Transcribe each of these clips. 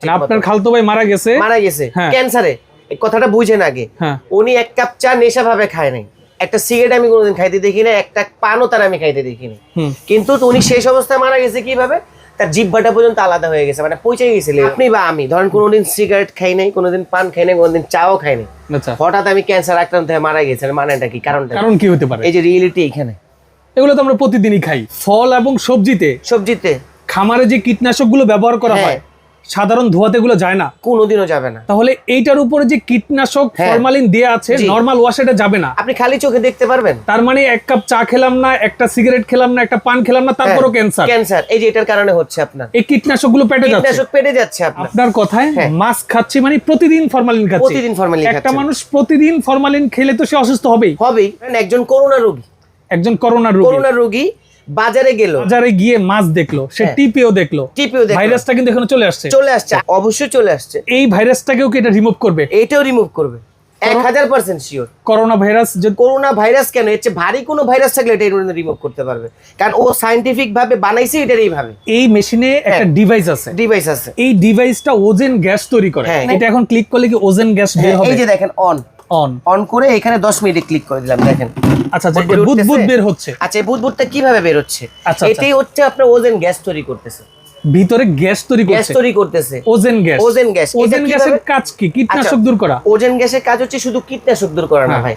মানে আপনার খালতো ভাই মারা গেছে। মারা গেছে। হ্যাঁ। ক্যান্সারে। কথাটা বুঝেন আগে। হ্যাঁ। উনি এক কাপ চা নেশা ভাবে খায় নাই। একটা সিগারেট আমি কোনোদিন খাইতে দেখি না একটা পানও তার আমি খাইতে দেখি না কিন্তু উনি শেষ অবস্থায় মারা গেছে কীভাবে? তার জিব্বাটা পর্যন্ত আলাদা হয়ে গেছে মানে পৌঁছে গেছিল আপনি বা আমি ধরেন কোনোদিন সিগারেট খাই নাই কোনোদিন পান খাই নাই কোনোদিন চাও খাই নাই। আচ্ছা। হঠাৎ আমি ক্যান্সার আক্রান্ত হয়ে মারা গেছে মানেটা কি কারণটা? কারণ কি হতে পারে? এই যে রিয়েলিটি এখানে। এগুলো তো আমরা প্রতিদিনই খাই। ফল এবং সবজিতে সবজিতে। খামারে যে কীটনাশকগুলো ব্যবহার করা হ্যাঁ। সাধারণ ধোয়াতে গুলো যায় না। কোনোদিনও যাবে না। তাহলে এইটার উপরে যে কীটনাশক হ্যাঁ। ফরমালিন দেয়া আছে। নরমাল ওয়াশ এটা যাবে না। আপনি খালি চোখে দেখতে পারবেন? তার মানে এক কাপ চা খেলাম না একটা সিগারেট খেলাম না একটা পান খেলাম না তারপরও ক্যান্সার ক্যান্সার এই যে এটার কারণে হচ্ছে আপনার। এই কীটনাশকগুলো পেটে যাচ্ছে। কীটনাশক পেটে যাচ্ছে আপনার। আপনার কথায় হ্যাঁ। মাছ খাচ্ছি মানে প্রতিদিন ফরমালিন খাচ্ছি। প্রতিদিন ফরমালিন একটা মানুষ প্রতিদিন ফরমালিন খেলে তো সে অসুস্থ হবেই। হবেই। একজন করোনা রোগী। একজন করোনা রোগী। করোনা রোগী বাজারে গেল। বাজারে গিয়ে মাছ দেখল সে হ্যাঁ। টিপিও দেখল। টিপিও দেখল। ভাইরাসটা কিন্তু এখানে চলে আসছে। চলে আসছে অবশ্যই চলে আসছে। এই ভাইরাসটাকেও কি এটা রিমুভ করবে? এটাও রিমুভ করবে। এক হাজার পার্সেন্ট শিওর করোনা ভাইরাস যদি করোনা ভাইরাস কেন? এর চেয়ে ভারী কোনো ভাইরাস থাকলে এটা রিমুভ করতে পারবে। কারণ ও সাইন্টিফিক ভাবে বানাইছে এটার এইভাবে এই মেশিনে একটা হ্যাঁ। ডিভাইস আছে। ডিভাইস আছে। এই ডিভাইসটা ওজেন গ্যাস তৈরি করে। হ্যাঁ। এটা এখন ক্লিক করলে কি ওজেন গ্যাস বের হ্যাঁ, হবে? এই যে দেখেন অন অন অন করে এখানে দশ মিনিটে ক্লিক করে দিলাম দেখেন। আচ্ছা বুদবুদ বুদ বুদ বের হচ্ছে। আচ্ছা এই বুদবুদটা কীভাবে বের হচ্ছে? আচ্ছা, আচ্ছা। এটাই হচ্ছে আপনার ওজেন গ্যাস তৈরি করতেছে। ভিতরে গ্যাস তৈরি গ্যাস তৈরি করতেছে। Ozone gas. Ozone gas. Ozone গ্যাসের কাজ কি? কীটনাশক আচ্ছা। দূর করা। ওজেন গ্যাসের কাজ হচ্ছে শুধু কীটনাশক দূর করা না হ্যাঁ। ভাই।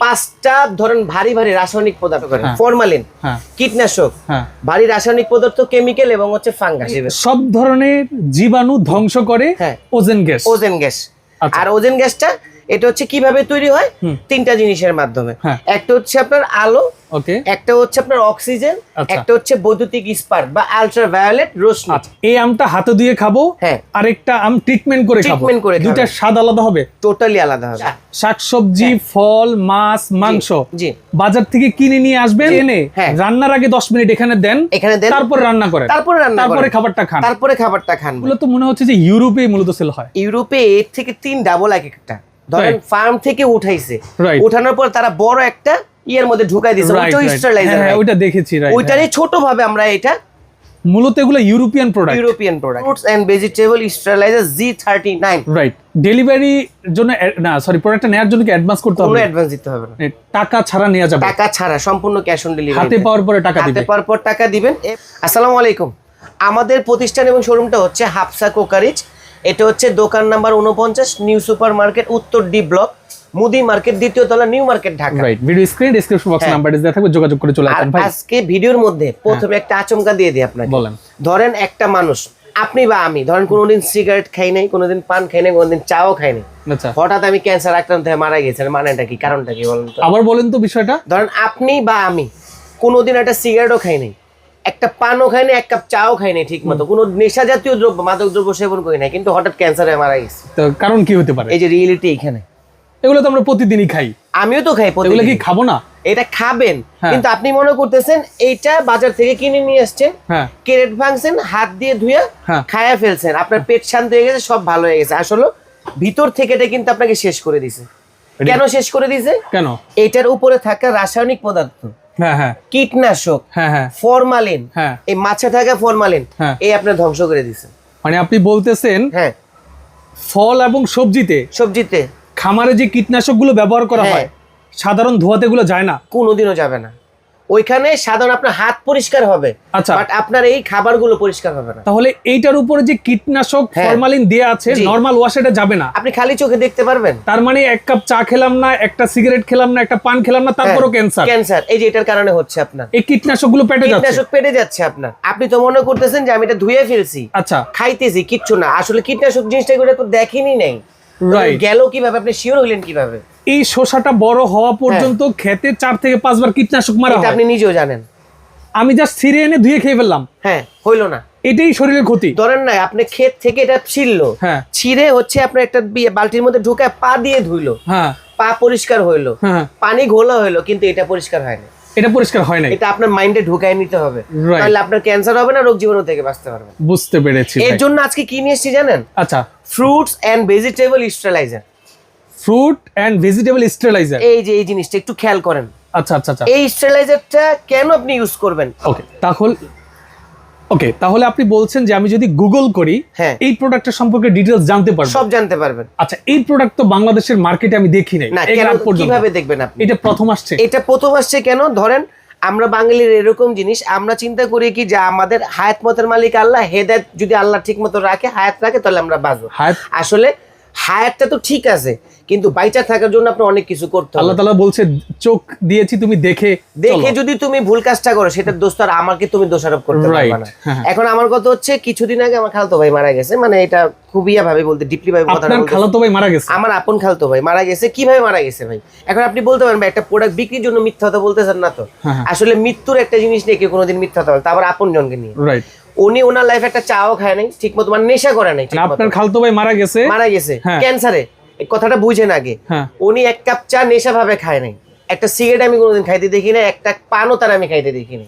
পাঁচটা ধরেন ভারী ভারী রাসায়নিক পদার্থ করে হ্যাঁ। ফরমালিন হ্যাঁ। কীটনাশক হ্যাঁ। ভারী রাসায়নিক পদার্থ কেমিক্যাল এবং হচ্ছে ফাঙ্গাস সব ধরনের জীবাণু ধ্বংস করে। Ozone gas. Ozone gas. আর ওজেন গ্যাসটা এটা হচ্ছে কীভাবে তৈরি হয়? তিনটা জিনিসের মাধ্যমে। হ্যাঁ। একটা হচ্ছে আপনার আলো ওকে। একটা হচ্ছে আপনার অক্সিজেন আচ্ছা। একটা হচ্ছে বৈদ্যুতিক স্পার্ক বা আলট্রা ভায়োলেট রোশনি আচ্ছা এই আমটা হাতে দিয়ে খাব হ্যাঁ। আরেকটা আম ট্রিটমেন্ট করে খাব। Treatment করে। দুইটা স্বাদ আলাদা হবে? টোটালি আলাদা হবে। শাকসবজি ফল মাছ মাংস। জি। বাজার থেকে কিনে নিয়ে আসবেন এনে হ্যাঁ। রান্নার আগে দশ মিনিট এখানে দেন এখানে দেন। তারপর রান্না করেন। তারপরে রান্না তারপরে। খাবারটা খান। তারপরে খাবারটা খান। এগুলো তো মনে হচ্ছে যে ইউরোপে মূলত সেল হয়। ইউরোপে এর থেকে তিন ডাবল এক একটা। ধরেন ফার্ম থেকে উঠাইছে. উঠানোর পর তারা বড় একটা ইয়ের মধ্যে ঢুকাই দিয়েছে ওইটাও স্টারলাইজার হ্যাঁ, হ্যাঁ, ওইটা দেখেছি right, ওইটারই ছোট ভাবে আমরা এটা হ্যাঁ। মূলত এগুলো European product European product fruits and vegetable sterilizer G thirty nine right delivery জন্য না সরি প্রোডাক্টটা নেওয়ার জন্য কি অ্যাডভান্স করতে হবে? অ্যাডভান্স দিতে হবে না। টাকা ছাড়া নেওয়া যাবে? টাকা ছাড়া সম্পূর্ণ ক্যাশ অন ডেলিভারি হাতে পাওয়ার পরে টাকা হাতে পাওয়ার পর টাকা দিবেন। আসসালামু আলাইকুম। আমাদের প্রতিষ্ঠান এবং শোরুমটা হচ্ছে হাফসা কোকারিজ এটা হচ্ছে দোকান নাম্বার উনপঞ্চাশ নিউ সুপার মার্কেট উত্তর ডি ব্লক মুদি মার্কেট দ্বিতীয় তলা New Market Dhaka. Right video screen description বক্সে হ্যাঁ। নাম্বার দেওয়া থাকবে যোগাযোগ করে চলে আর আসবেন ভাই। আজকে ভিডিওর মধ্যে প্রথমে একটা আচমকা দিয়ে দিই আপনাকে। বলেন। ধরেন একটা মানুষ আপনি বা আমি ধরেন কোনোদিন সিগারেট খাই নাই কোনোদিন পান খাই নাই কোনোদিন চাও খাই নাই। আচ্ছা। হঠাৎ আমি ক্যান্সার আক্রান্ত হয়ে মারা গেছেন মানেটা কি? কারণটা কি বলেন তো? আবার বলেন তো বিষয়টা। ধরেন আপনি বা আমি কোনোদিন একটা সিগারেটও খাই নাই। একটা পানও খাই নাই এক কাপ চাও খাই নাই ঠিক মতো কোনো নেশা জাতীয় দ্রব্য মাদক দ্রব্য সেবন করি নাই কিন্তু হঠাৎ ক্যান্সার হয়ে মারা গেছে। তো কারণ কি হতে পারে? এই যে রিয়েলিটি এখানে। এগুলো তো আমরা প্রতিদিনই খাই। আমিও তো খাই এগুলো কি খাব না? এটা খাবেন হ্যাঁ। কিন্তু আপনি মনে করতেছেন এইটা বাজার থেকে কিনে নিয়ে আসছেন হ্যাঁ। কেরেট ভাঙছেন হাত দিয়ে ধুয়ে হ্যাঁ। খায়া ফেলছেন আপনার পেট শান্ত হয়ে গেছে সব ভালো হয়ে গেছে। আসলে ভিতর থেকে এটা কিন্তু আপনাকে শেষ করে দিছে। কেন শেষ করে দিছে? কেন? এটার উপরে থাকা রাসায়নিক পদার্থ। হ্যাঁ হ্যাঁ কীটনাশক হ্যাঁ হ্যাঁ। ফরমালিন হ্যাঁ। এই মাছে থাকা ফরমালিন হ্যাঁ। এই আপনার ধ্বংস করে দিছে মানে আপনি বলতেছেন হ্যাঁ। ফল এবং সবজিতে সবজিতে। খামারে যে কীটনাশকগুলো ব্যবহার করা। হয়। সাধারণ ধোয়াতে গুলো যায় না। কোনোদিনও যাবে না। ওইখানে সাধারণ আপনার হাত পরিষ্কার হবে আচ্ছা। বাট আপনার এই খাবারগুলো পরিষ্কার হবে না। তাহলে এইটার উপরে যে কীটনাশক হ্যাঁ। ফরমালিন দেয়া আছে। নরমাল ওয়াশ এটা যাবে না। আপনি খালি চোখে দেখতে পারবেন। তার মানে এক কাপ চা খেলাম না একটা সিগারেট খেলাম না একটা পান খেলাম না তারপরও ক্যান্সার ক্যান্সার এই যে এটার কারণে হচ্ছে আপনার। এই কীটনাশকগুলো পেটে যাচ্ছে। কীটনাশক পেটে যাচ্ছে আপনার। আপনি তো মনে করতেছেন যে আমি এটা ধুয়ে ফেলছি। আচ্ছা। খাইতেছি কিচ্ছু না। আসলে কীটনাশক জিনিসটা এগুলো তো দেখেনি নাই। গেল কীভাবে? আপনি শিওর হইলেন কীভাবে? এই শসাটা বড় হওয়া পর্যন্ত খেতে চার থেকে পাঁচবার কীটনাশক মারা হয়। আপনি নিজেও জানেন। আমি জাস্ট ছিঁড়ে এনে ধুয়ে খেয়ে ফেললাম। হ্যাঁ হইল না। এটাই শরীরের ক্ষতি। ধরেন না আপনি ক্ষেত থেকে এটা ছিললো হ্যাঁ। ছিঁড়ে হচ্ছে আপনার একটা বালতির মধ্যে ঢুকায় পা দিয়ে ধুইলো। হ্যাঁ। পা পরিষ্কার হইল। হ্যাঁ। পানি ঘোলা হইল কিন্তু এটা পরিষ্কার হয় না এটা পরিষ্কার হয় না এটা আপনার মাইন্ডে ঢুকায় নিতে হবে। তাহলে আপনার ক্যান্সার হবে না রোগ জীবাণু থেকে বাঁচতে পারবেন। বুঝতে পেরেছি এর জন্য আজকে কি নিয়ে এসেছি জানেন? আচ্ছা। Fruits and vegetable sterilizer fruit and vegetable sterilizer. এই যে এই জিনিসটা একটু খেয়াল করেন। আচ্ছা আচ্ছা আচ্ছা। এই স্টেলাইজারটা কেন আপনি ইউজ করবেন? ওকে তাহলে ওকে তাহলে আপনি বলছেন যে আমি যদি গুগল করি হ্যাঁ। এই প্রোডাক্টের সম্পর্কে ডিটেলস জানতে পারব। সব জানতে পারবেন। আচ্ছা এই প্রোডাক্ট তো বাংলাদেশের মার্কেটে আমি দেখি নাই। কীভাবে দেখবেন আপনি? এটা প্রথম আসছে। এটা প্রথম আসছে কেন? ধরেন আমরা বাঙালির এরকম জিনিস আমরা চিন্তা করি কি যে আমাদের হায়াত মতের মালিক আল্লাহ হেদায়ত যদি আল্লাহ ঠিক মতো রাখে হায়াত রাখে তাহলে আমরা বাঁচবো। আসলে হায়াতটা তো ঠিক আছে কিন্তু বাইচা থাকার জন্য আপনার অনেক কিছু করতে আল্লাহ তাআলা বলছে চোখ দিয়েছি তুমি দেখে দেখে যদি তুমি ভুল কাজটা করো সেটার দোষ আর আমাকে তুমি দোষারোপ করতে পারবে না। হ্যাঁ। এখন আমার কথা হচ্ছে কিছুদিন আগে আমার খালতো ভাই মারা গেছে মানে এটা খুবই ভাবে বলতে ডিপলি ভাবে কথা আপনার খালাতো ভাই মারা গেছে? আমার আপন খালতো ভাই মারা গেছে। কীভাবে মারা গেছে ভাই? এখন আপনি বলতে পারেন ভাই একটা প্রোডাক্ট বিক্রির জন্য মিথ্যা কথা বলতেছেন না তো। হ্যাঁ, হ্যাঁ। আসলে মৃত্যুর একটা জিনিস নিয়ে কেউ কোনোদিন মিথ্যা কথা বলে তারপর আপন জনকে নিয়ে। রাইট উনি ওনার লাইফে একটা চাও খায় নাই ঠিক মতো মানে নেশা করে নাই আপনার খালতো ভাই মারা গেছে। মারা গেছে। ক্যান্সারে এই কথাটা বুঝেন আগে। হ্যাঁ। উনি এক কাপ চা নেশা ভাবে খায় নাই। একটা সিগারেট আমি কোনোদিন খাইতে দেখি না একটা পানও তার আমি খাইতে দেখি না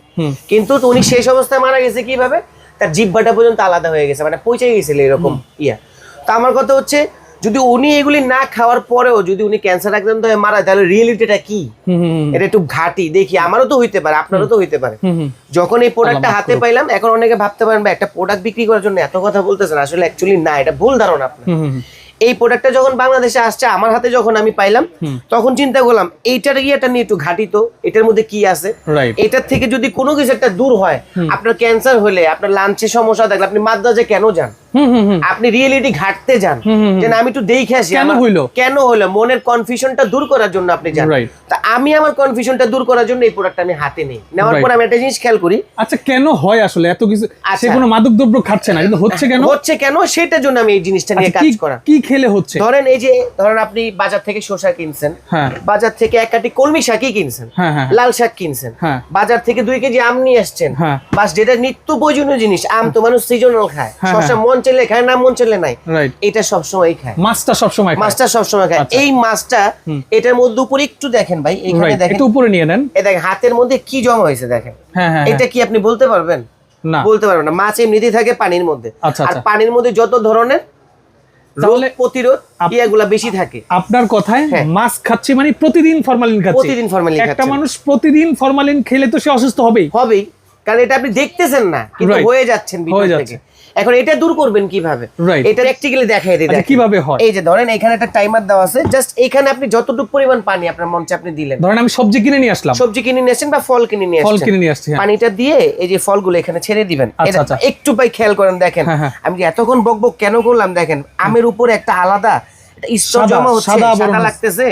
কিন্তু উনি শেষ অবস্থায় মারা গেছে কীভাবে? তার জিব্বাটা পর্যন্ত আলাদা হয়ে গেছে মানে পৌঁছে গেছিল এরকম ইয়া। তো আমার কথা হচ্ছে যদি উনি এগুলি না খাওয়ার পরেও যদি উনি ক্যান্সার আক্রান্ত হয়ে মারা যায়, তাহলে রিয়েলিটিটা কি? এটা একটু ঘাটি। দেখি আমারও তো হইতে পারে আপনারও তো হইতে পারে। যখন এই প্রোডাক্টটা হাতে পাইলাম এখন অনেকে ভাবতে পারেন ভাই একটা প্রোডাক্ট বিক্রি করার জন্য এত কথা বলতেছেন আসলে অ্যাকচুয়ালি না এটা ভুল ধারণা আপনার। এই প্রোডাক্টটা যখন বাংলাদেশে আসছে আমার হাতে যখন আমি পাইলাম তখন চিন্তা করলাম এইটার ইয়েটা নিয়ে একটু ঘাটি তো? এটার মধ্যে কি আছে? এটার থেকে যদি কোনো কিছু একটা দূর হয় আপনার ক্যান্সার হলে আপনার লাঞ্চে সমস্যা থাকলে আপনি মাদ্রাজে কেন যান? আপনি রিয়েলিটি ঘাটতে যান। যে না, আমি একটু দেখে আসি। কেন হইল? কেন হলো মনের কনফিউশনটা দূর করার জন্য আপনি যান। তা আমি আমার কনফিউশনটা দূর করার জন্য এই প্রোডাক্টটা আমি হাতে নেই। নেওয়ার পর আমি একটা জিনিস খেয়াল করি। আচ্ছা কেন হয় আসলে? এত কিছু সে আচ্ছা। কোনো মাদক দ্রব্য খাচ্ছে না কিন্তু হচ্ছে কেন? হচ্ছে কেন? সেটার জন্য আমি এই জিনিসটা নিয়ে আচ্ছা, কাজ করা। কি খেলে হচ্ছে? ধরেন এই যে ধরেন আপনি বাজার থেকে শসা কিনছেন। হ্যাঁ। বাজার থেকে এক কাটি কলমি শাকই কিনছেন। হ্যাঁ হ্যাঁ লাল শাক কিনছেন। বাজার থেকে দুই কেজি আম নিয়ে আসছেন। বাস যেটা নিত্য প্রয়োজনীয় জিনিস আম তো মানুষ সিজনাল খায়। শসা মন চেলে খায় না মন চেলে নাই। এটা সবসময় খায়। মাছটা সবসময়। মাছটা সবসময় খায়। আচ্ছা। এই মাছটা এটার মধ্যে উপরে একটু দেখেন ভাই এখানে দেখেন। একটু উপরে নিয়ে নেন। এ দেখেন হাতের মধ্যে কি জমা হয়েছে দেখেন। হ্যাঁ হ্যাঁ এটা কি আপনি বলতে পারবেন? হ্যাঁ। না। বলতে পারবেন না। মাছ এমনিতেই থাকে পানির মধ্যে। আচ্ছা, আর আচ্ছা। পানির মধ্যে যত ধরনের রোগ প্রতিরোধ ইয়াগুলা বেশি থাকে। আপনার কথায় হ্যাঁ। মাছ খাচ্ছি মানে প্রতিদিন ফরমালিন খাচ্ছে। প্রতিদিন ফরমালিন একটা মানুষ প্রতিদিন ফরমালিন খেলে তো সে অসুস্থ হবেই। হবেই। কারণ এটা আপনি দেখতেছেন না কিন্তু হয়ে যাচ্ছেন হয়ে যাচ্ছে। এখন এটা দূর করবেন কীভাবে. এটা প্র্যাকটিক্যালি দেখাই দিই আচ্ছা। কীভাবে হয়? এই যে ধরেন এখানে একটা টাইমার দেওয়া আছে জাস্ট এখানে আপনি যতটুকু পরিমাণ পানি আপনার মঞ্চে আপনি দিলেন ধরেন আমি সবজি কিনে নিয়ে আসলাম সবজি কিনে নিয়ে আসেন বা ফল কিনে নিয়ে ফল কিনে নিয়ে আসছি হ্যাঁ। পানিটা দিয়ে এই যে ফলগুলো এখানে ছেড়ে দিবেন আচ্ছা, আচ্ছা। একটু পাই খেয়াল করেন দেখেন হ্যাঁ, হ্যাঁ। আমি এতক্ষণ বকবক কেন করলাম দেখেন আমের উপরে একটা আলাদা স্তর জমা হচ্ছে সাদা। লাগতেছে।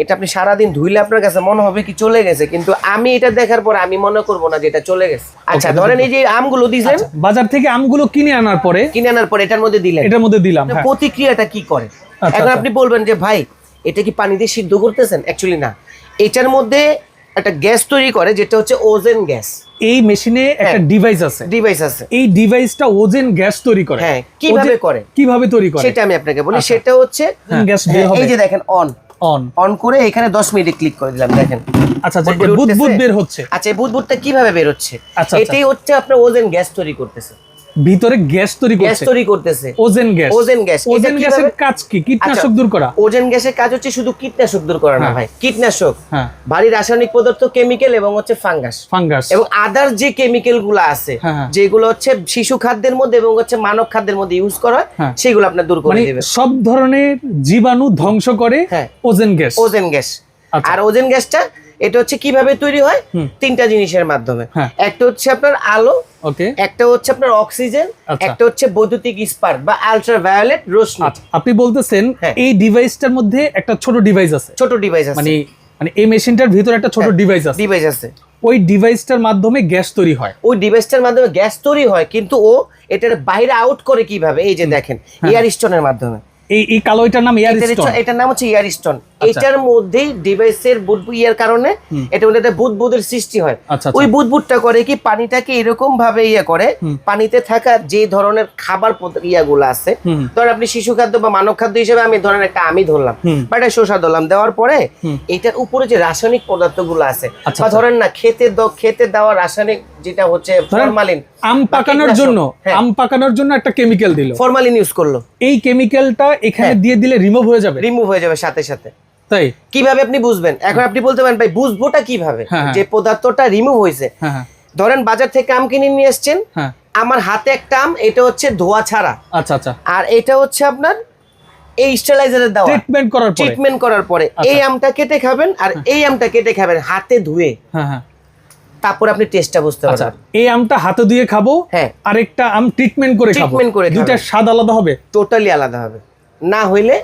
এটা আপনি সারাদিন ধুইলে আপনার কাছে মনে হবে কি চলে গেছে কিন্তু আমি এটা দেখার পর আমি মনে করব না যে এটা চলে গেছে আচ্ছা ধরেন এই যে আমগুলো দিলেন বাজার থেকে আমগুলো কিনে আনার পরে কিনে আনার পরে এটার মধ্যে দিলেন এটার মধ্যে দিলাম হ্যাঁ। প্রতিক্রিয়াটা কি করে আচ্ছা, এখন আচ্ছা। আপনি বলবেন যে ভাই এটা কি পানি দিয়ে সিদ্ধ করতেছেন অ্যাকচুয়ালি না এটার মধ্যে একটা গ্যাস তৈরি করে যেটা হচ্ছে ওজেন গ্যাস। এই মেশিনে একটা হ্যাঁ। ডিভাইস আছে। ডিভাইস আছে। এই ডিভাইসটা ওজেন গ্যাস তৈরি করে। হ্যাঁ, কীভাবে করে? কীভাবে তৈরি করে? সেটা আমি আপনাকে বলি। আচ্ছা। সেটা হচ্ছে হ্যাঁ, গ্যাস বের হ্যাঁ, হবে। এই যে দেখেন অন অন অন করে এখানে 10 মিনিটে ক্লিক করে দিলাম দেখেন। আচ্ছা আচ্ছা বুদবুদ? বের হচ্ছে। আচ্ছা এই বুদবুদটা কীভাবে বের হচ্ছে? আচ্ছা, আচ্ছা। এটাই হচ্ছে আপনার ওজেন গ্যাস তৈরি করতেছে। ভিতরে গ্যাস তৈরি গ্যাস তৈরি করতেছে ozone gas ozone gas. Ozone গ্যাসের কাজ কি কীটনাশক আচ্ছা। দূর করা ওজেন গ্যাসের কাজ হচ্ছে শুধু কীটনাশক দূর করা না হ্যাঁ। ভাই কীটনাশক হ্যাঁ ভারী রাসায়নিক পদার্থ কেমিক্যাল এবং হচ্ছে ফাঙ্গাস ফাঙ্গাস এবং আদার যে কেমিক্যালগুলো আছে হ্যাঁ, হ্যাঁ। যেগুলো হচ্ছে শিশু খাদ্যের মধ্যে এবং হচ্ছে মানব খাদ্যের মধ্যে ইউজ করা হয় হ্যাঁ। সেগুলো আপনার দূর করে দেবে সব ধরনের জীবাণু ধ্বংস করে হ্যাঁ। ওজেন গ্যাস ওজেন গ্যাস আচ্ছা। আর ওজেন গ্যাসটা এটা হচ্ছে কীভাবে তৈরি হয় তিনটা জিনিসের মাধ্যমে হ্যাঁ। একটা হচ্ছে আপনার আলো ওকে একটা হচ্ছে আপনার অক্সিজেন আচ্ছা। একটা হচ্ছে বৈদ্যুতিক স্পার্ক বা আলট্রা ভায়োলেট রোশনি আচ্ছা আপনি বলতেছেন হ্যাঁ। এই ডিভাইসটার মধ্যে একটা ছোট ডিভাইস আছে ছোট ডিভাইস আছে মানে মানে এই মেশিনটার ভিতরে একটা ছোট হ্যাঁ। ডিভাইস আছে ডিভাইস আছে ওই ডিভাইসটার মাধ্যমে গ্যাস তৈরি হয় ওই ডিভাইসটার মাধ্যমে গ্যাস তৈরি হয় কিন্তু ও এটার বাইরে আউট করে কীভাবে এই যে দেখেন হ্যাঁ। এয়ার স্টোনের মাধ্যমে এই এই কালো এটার নাম এয়ার স্টোন এটার নাম হচ্ছে এয়ার স্টোন। এটার মধ্যেই ডিভাইসের বুদবুদ ইয়ার কারণে এটা মধ্যে একটা বুদবুদের সৃষ্টি হয়। আচ্ছা, আচ্ছা। ওই বুদবুদটা করে কি পানিটাকে এরকম ভাবে ইয়ে করে পানিতে থাকা যে ধরনের খাবার ইয়াগুলো আছে। ধরেন আপনি শিশু খাদ্য বা মানব খাদ্য হিসেবে আমি ধরেন একটা আমি ধরলাম বা একটা শসা ধরলাম দেওয়ার পরে এটার উপরে যে রাসায়নিক পদার্থগুলো আছে আচ্ছা, বা আচ্ছা। ধরেন না খেতে খেতে দেওয়া রাসায়নিক যেটা হচ্ছে ফরমালিন আম পাকানোর জন্য হ্যাঁ, আম পাকানোর জন্য একটা কেমিক্যাল দিল। ফরমালিন ইউজ করল। এই কেমিক্যালটা এখানে হ্যাঁ। দিয়ে দিলে রিমুভ হয়ে যাবে? রিমুভ হয়ে যাবে সাথে সাথে। তাই? কীভাবে আপনি বুঝবেন? এখন আপনি বলতে পারেন ভাই বুঝবোটা কীভাবে? হ্যাঁ, হ্যাঁ। যে পদার্থটা রিমুভ হয়েছে। হ্যাঁ ধরেন বাজার থেকে আম কিনে নিয়ে এসছেন। আমার হাতে একটা আম এটা হচ্ছে ধোয়া ছাড়া। আচ্ছা আচ্ছা। আর এটা হচ্ছে আপনার এই স্টেলাইজারের দেওয়া। ট্রিটমেন্ট করার পরে। ট্রিটমেন্ট করার পরে। আচ্ছা। এই আমটা কেটে খাবেন আর এই আমটা কেটে খাবেন হাতে ধুয়ে। হ্যাঁ তারপর আপনি টেস্টটা বুঝতে আচ্ছা পারবেন। এই আমটা হাতে দিয়ে খাব হ্যাঁ। আরেকটা আম ট্রিটমেন্ট করে খাব। Treatment করে দুইটা স্বাদ আলাদা হবে? টোটালি আলাদা হবে। না হইলে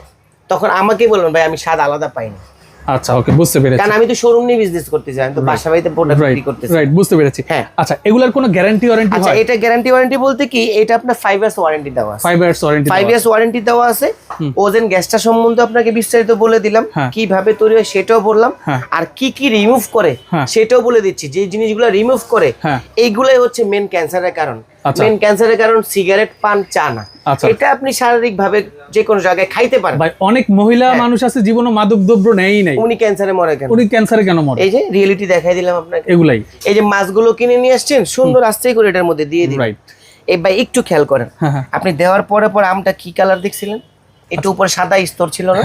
তখন আমাকে বলবেন ভাই আমি স্বাদ আলাদা পাইনি আচ্ছা ওকে বুঝতে পেরেছি কারণ আমি তো শোরুম নিয়ে বিজনেস করতেছি আমি তো বাসা বাড়িতে প্রোডাক্ট বিক্রি করতেছি রাইট বুঝতে পেরেছি হ্যাঁ। আচ্ছা এগুলার কোনো গ্যারান্টি ওয়ারেন্টি আচ্ছা এটা গ্যারান্টি ওয়ারেন্টি বলতে কি এটা আপনার ফাইভ ইয়ার্স ওয়ারেন্টি দেওয়া আছে five years warranty five years warranty দেওয়া আছে ওজেন গ্যাসটা সম্বন্ধে আপনাকে বিস্তারিত বলে দিলাম হ্যাঁ। কীভাবে তৈরি হয় সেটাও বললাম হ্যাঁ। আর কি কি রিমুভ করে হ্যাঁ। সেটাও বলে দিচ্ছি যে জিনিসগুলো রিমুভ করে। এইগুলাই হচ্ছে মেন ক্যান্সারের কারণ। মেন ক্যান্সারের কারণ সিগারেট পান চা না। আচ্ছা। এটা আপনি শারীরিক ভাবে যে কোনো জায়গায় খাইতে পারেন ভাই অনেক মহিলা হ্যাঁ। মানুষ আছে জীবনে মাদক দ্রব্য নেই নাই। উনি ক্যান্সারে মরে কেন? উনি ক্যান্সারে কেন মরে? এই যে রিয়েলিটি দেখাই দিলাম আপনাকে। এগুলাই। এই যে মাছগুলো কিনে নিয়ে আসছেন সুন্দর আস্তে করে এটার মধ্যে দিয়ে দিন। রাইট এই ভাই একটু খেয়াল করেন। হ্যাঁ হ্যাঁ। আপনি দেওয়ার পরে পরে আমটা কি কালার দেখছিলেন? একটু উপরে সাদা স্তর ছিল না?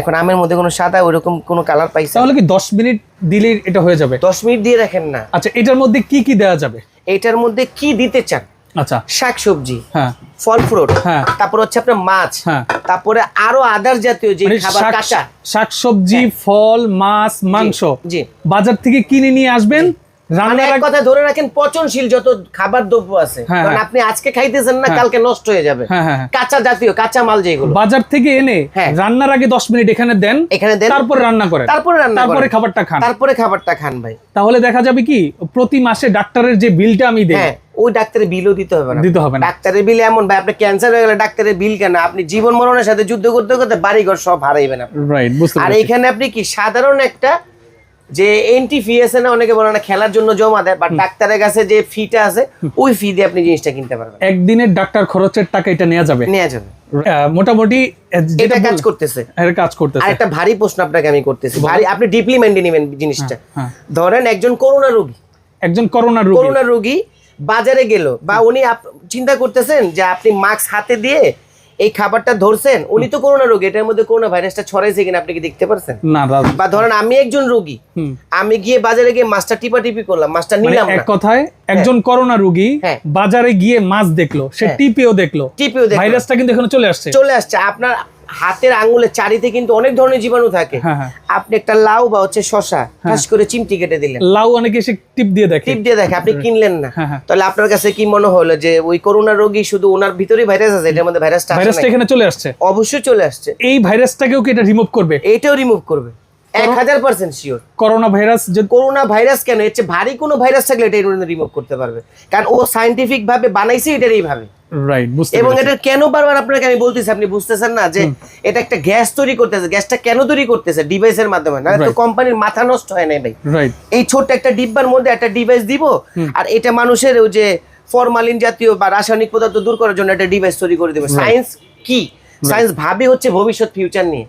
এখন আমের মধ্যে কোনো সাদা ওইরকম কোনো কালার পাইছে তাহলে কি দশ মিনিট দিলেই এটা হয়ে যাবে? দশ মিনিট দিয়ে রাখেন না। আচ্ছা এটার মধ্যে কি কি দেওয়া যাবে? এটার মধ্যে কি দিতে চান? আচ্ছা। শাক সবজি হ্যাঁ। ফল ফ্রুট হ্যাঁ। তারপর হচ্ছে আপনার মাছ হ্যাঁ। তারপরে আরও আদার জাতীয় যে মানে খাবার কাঁচা। শাকসবজি ফল মাছ মাংস। জি। বাজার থেকে কিনে নিয়ে আসবেন। মানে এক কথা ধরে রাখেন পচনশীল যত খাবার দ্রব্য আছে হ্যাঁ, কারণ হ্যাঁ। আপনি আজকে খাইতেছেন না হ্যাঁ। কালকে নষ্ট হয়ে যাবে। কাঁচা জাতীয় কাঁচা মাল যেগুলো। বাজার থেকে এনে। রান্নার আগে দশ মিনিট এখানে দেন এখানে দেন তারপরে রান্না করেন। তারপরে রান্না তারপরে খাবারটা খান। তারপরে খাবারটা খান ভাই। তাহলে দেখা যাবে কি প্রতি মাসে ডাক্তারের যে বিলটা আমি দেই ওই ডাক্তারের বিলও দিতে হবে না। দিতে হবে না। ডাক্তারের বিল এমন ভাই আপনার ক্যান্সার হয়ে গেলে ডাক্তারের বিল কেন? আপনি জীবন মরণের সাথে যুদ্ধ করতে করতে বাড়িঘর সব হারাইবেন আপনি। রাইট বুঝতে আর এখানে আপনি কি সাধারণ একটা যে এন্টি ফি আছে না অনেকে বলে না খেলার জন্য জমা দেয় বা ডাক্তারের কাছে যে ফিটা আছে ওই ফি দিয়ে আপনি জিনিসটা কিনতে পারবেন। একদিনের ডাক্তার খরচের টাকা এটা নেওয়া যাবে। নেওয়া যাবে। মোটামুটি যেটা কাজ করতেছে। এর কাজ আর একটা ভারী প্রশ্ন আপনাকে আমি করতেছি। ভারী আপনি ডিপলি মাইন্ডে নেবেন জিনিসটা। হ্যাঁ। ধরেন একজন করোনা রোগী। একজন করোনা রোগী। করোনা রোগী বাজারে গেল বা উনি চিন্তা করতেছেন যে আপনি মাস্ক হাতে দিয়ে এই খাবারটা ধরছেন উনি তো করোনা রোগী এটার মধ্যে করোনা ভাইরাসটা ছড়াইছে কিনা আপনি কি দেখতে পারছেন? না বা ধরেন আমি একজন রোগী। আমি গিয়ে বাজারে গিয়ে মাছটা টিপা টিপি করলাম মাছটা মানে নিলাম এক কথায় একজন করোনা রোগী হ্যাঁ। বাজারে গিয়ে মাছ দেখল সে হ্যাঁ। টিপিও দেখল টিপিও দেখল। ভাইরাসটা কিন্তু এখানে চলে আসছে। চলে আসছে। আপনার হাতের আঙ্গুলের চারিতে কিন্তু অনেক ধরনের জীবাণু থাকে। হ্যাঁ, হ্যাঁ। আপনি একটা লাউ বা হচ্ছে শশা ঠাস করে চিমটি কেটে দিলেন। লাউ অনেকে এসে টিপ দিয়ে দেখে। টিপ দিয়ে দেখে আপনি কিনলেন না। হ্যাঁ, হ্যাঁ। তাহলে আপনার কাছে কি মনে হলো যে ওই করোনা রোগী শুধু ওনার ভিতরেই ভাইরাস আছে এটার মধ্যে ভাইরাসটা ভাইরাসটা এখানে চলে আসছে। অবশ্যই চলে আসছে। এই ভাইরাসটাকেও কি এটা রিমুভ করবে? এটাও রিমুভ করবে। এক হাজার পার্সেন্ট শিওর করোনা ভাইরাস যে করোনা ভাইরাস কেন? এর চেয়ে ভারী কোনো ভাইরাস থাকলে এটা রিমুভ করতে পারবে। কারণ ও সাইন্টিফিক ভাবে বানাইছে এটার এইভাবে। রাইট এবং এটা কেন বারবার আপনাকে আমি বলতেছি আপনি বুঝতেছেন না যে এটা একটা গ্যাস তৈরি করতেছে। গ্যাসটা কেন তৈরি করতেছে ডিভাইসের মাধ্যমে? না তো কোম্পানির মাথা নষ্ট হয় নাই ভাই। এই ছোট্ট একটা ডিব্বার মধ্যে একটা ডিভাইস দিব আর এটা মানুষের ওই যে ফরমালিন জাতীয় বা রাসায়নিক পদার্থ দূর করার জন্য একটা ডিভাইস তৈরি করে দেবে। সায়েন্স কি? সায়েন্স ভাবে হচ্ছে ভবিষ্যৎ ফিউচার নিয়ে।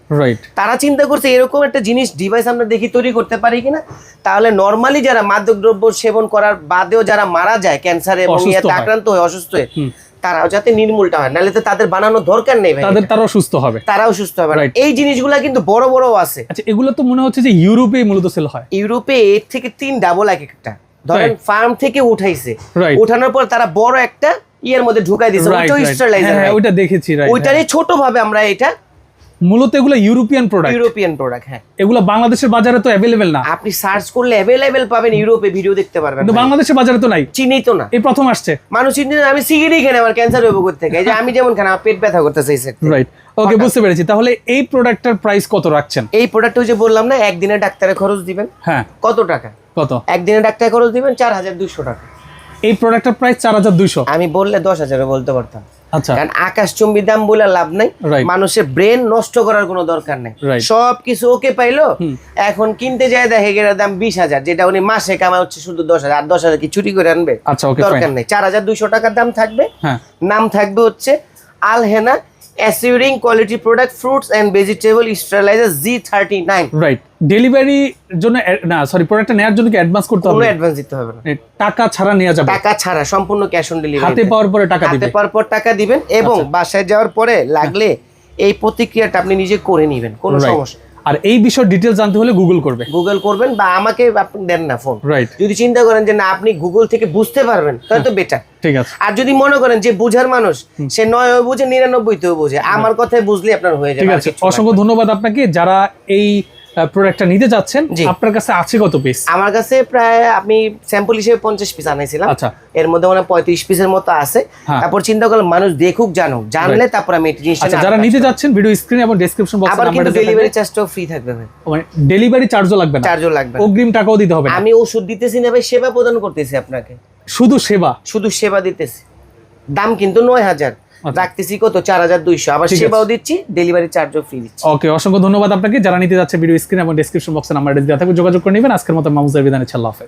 তারা চিন্তা করছে এরকম একটা জিনিস ডিভাইস আমরা দেখি তৈরি করতে পারি কিনা? তাহলে নর্মালি যারা মাদক দ্রব্য সেবন করার বাদেও যারা মারা যায় ক্যান্সারে এবং। আক্রান্ত হয়ে অসুস্থ হয়ে তারাও যাতে নির্মূলটা হয় নাহলে তো তাদের বানানোর দরকার নেই তাদের তারাও সুস্থ হবে। তারাও সুস্থ হবে এই জিনিসগুলা কিন্তু বড় বড় আছে। আচ্ছা এগুলো তো মনে হচ্ছে যে ইউরোপে মূলত সেল হয়। ইউরোপে এর থেকে তিন ডাবল এক একটা। ধরেন ফার্ম থেকে উঠাইছে. উঠানোর পর তারা বড় একটা ইয়ের মধ্যে ঢুকাই দিয়েছে ওইটা স্টারলাইজার হ্যাঁ ওইটা দেখেছি রাইট ওইটারই ছোট ভাবে আমরা এটা মূলত এগুলো ইউরোপিয়ান প্রোডাক্ট ইউরোপিয়ান প্রোডাক্ট হ্যাঁ। এগুলো বাংলাদেশের বাজারে তো অ্যাভেলেবেল না। আপনি সার্চ করলে অ্যাভেলেবেল পাবেন ইউরোপে ভিডিও দেখতে পারবেন কিন্তু বাংলাদেশের বাজারে তো নাই। চিনি তো না। এই প্রথম আসছে। মানুষ চিনি আমি সিগারেট খেলে আমার ক্যান্সার হইব কোথা থেকে এই যে আমি যেমন খান আমার পেট ব্যথা করতেছে এই সেট রাইট ওকে বুঝতে পেরেছি। তাহলে এই প্রোডাক্টটার প্রাইস কত রাখছেন? এই প্রোডাক্ট যে বললাম না একদিনে ডাক্তারের খরচ দিবেন। হ্যাঁ। কত টাকা? কত? একদিনে ডাক্তার খরচ দিবেন চার হাজার দুশো টাকা। এই প্রোডাক্টের প্রাইস চার হাজার দুইশো। আমি বললে দশ হাজারে বলতে পারতাম। কারণ চুম্বি দাম বলে লাভ নাই মানুষের ব্রেন নষ্ট করার কোনো দরকার নেই। সবকিছু ওকে পাইলো এখন কিনতে যায় দেখে গেলে দাম বিশ হাজার যেটা উনি মাসে হচ্ছে শুধু দশ হাজার আর দশ হাজার কি চুরি করে আনবে? আচ্ছা দরকার নেই। চার হাজার দুইশো টাকার দাম থাকবে হ্যাঁ। নাম থাকবে হচ্ছে Alhena assuring quality product fruits and vegetable sterilizer G thirty nine right delivery জন্য না সরি প্রোডাক্টটা নেওয়ার জন্য কি অ্যাডভান্স করতে হবে? অ্যাডভান্স দিতে হবে না। টাকা ছাড়া নেওয়া যাবে? টাকা ছাড়া সম্পূর্ণ ক্যাশ অন ডেলিভারি হাতে পাওয়ার পরে টাকা দিবেন হাতে পাওয়ার পর টাকা দিবেন এবং বাসায় যাওয়ার পরে লাগলে এই প্রতিক্রিয়াটা আপনি নিজে করে নেবেন কোনো সমস্যা আর এই বিষয়ে ডিটেলস জানতে হলে গুগল করবে। গুগল করবেন বা আমাকে আপনি দেন না ফোন রাইট যদি চিন্তা করেন যে না আপনি গুগল থেকে বুঝতে পারবেন তাহলে তো বেটার ঠিক আছে। আর যদি মনে করেন যে বুঝার মানুষ সে নয় বুঝে নিরানব্বই তেও বুঝে আমার কথায় বুঝলে আপনার হয়ে যাবে ঠিক আছে। অসংখ্য ধন্যবাদ আপনাকে। যারা এই প্রোডাক্টটা নিতে যাচ্ছেন আপনার কাছে আছে কত পিস আমার কাছে প্রায় আমি স্যাম্পল হিসেবে পঞ্চাশ পিস আনাইছিলাম। আচ্ছা। এর মধ্যে মানে পঁয়ত্রিশ পিসের মতো আছে। হ্যাঁ। তারপর চিন্তা করলাম মানুষ দেখুক জানুক। জানলে তারপর আমি এই জিনিসটা আচ্ছা যারা নিতে যাচ্ছেন ভিডিও স্ক্রিন এবং ডেসক্রিপশন বক্সে আবার কিন্তু ডেলিভারি চার্জটাও ফ্রি থাকবে মানে ডেলিভারি চার্জও লাগবে না? চার্জও লাগবে অগ্রিম টাকাও দিতে হবে আমি ওষুধ দিতেছি না ভাই সেবা প্রদান করতেছি আপনাকে। শুধু সেবা? শুধু সেবা দিতেছি। দাম কিন্তু নয় হাজার। রাখতেছি কত? চার হাজার দুইশো। আবার। সেবাও দিচ্ছি ডেলিভারি চার্জও ফ্রি দিচ্ছি। ওকে অসংখ্য ধন্যবাদ আপনাকে। যারা নিতে যাচ্ছে ভিডিও স্ক্রিন এবং ডিসক্রিপশন বক্সে নাম্বার দেওয়া থাকবে যোগাযোগ করে নেবেন। আজকের মতো মামুজার বিধানে ছাল্লা হাফেজ।